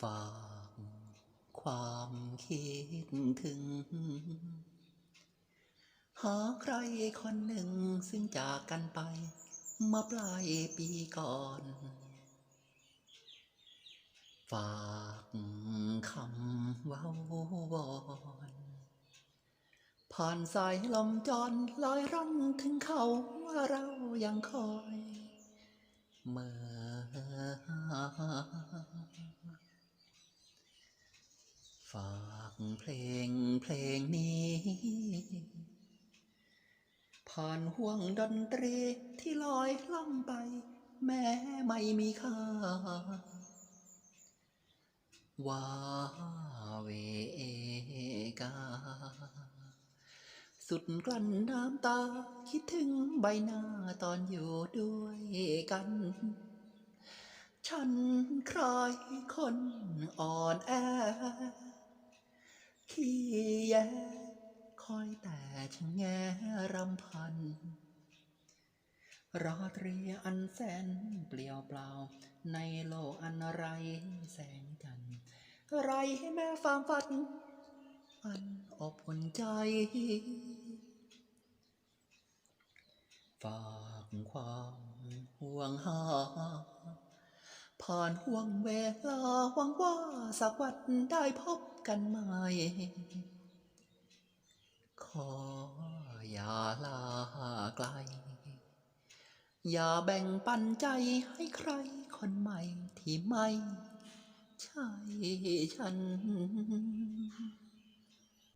ฝากความคิดถึง หาใครคนหนึ่งซึ่งจากกันไป เมื่อปลายปีก่อน ฝากคำว้าวอนผ่านสายลมจรลอยร่อนถึงเขาว่าเรายังคอย เมื่อ ฝากเพลงเพลงนี้ ผ่านห่วงดนตรีที่ลอยล่องไป แม้ไม่มีค่าว่าเวกา สุดกลั้นน้ำตาคิดถึงใบหน้าตอนอยู่ด้วยกัน ฉันใคลายคนอ่อนแอ คอยแต่ชะแงรำพัน ราตรีอันแสนเปลี่ยวเปล่า ในโลกอันไรแสงจันทร์ไรให้แม่ฟามฝัน อันอบอุ่นใจ ฝากความห่วงหาผ่านห่วงเวลาหวังว่าสักวันได้พบกันใหม่ขอ อย่าลาไกล อย่าแบ่งปันใจให้ใครคนใหม่ที่ไม่ใช่ฉัน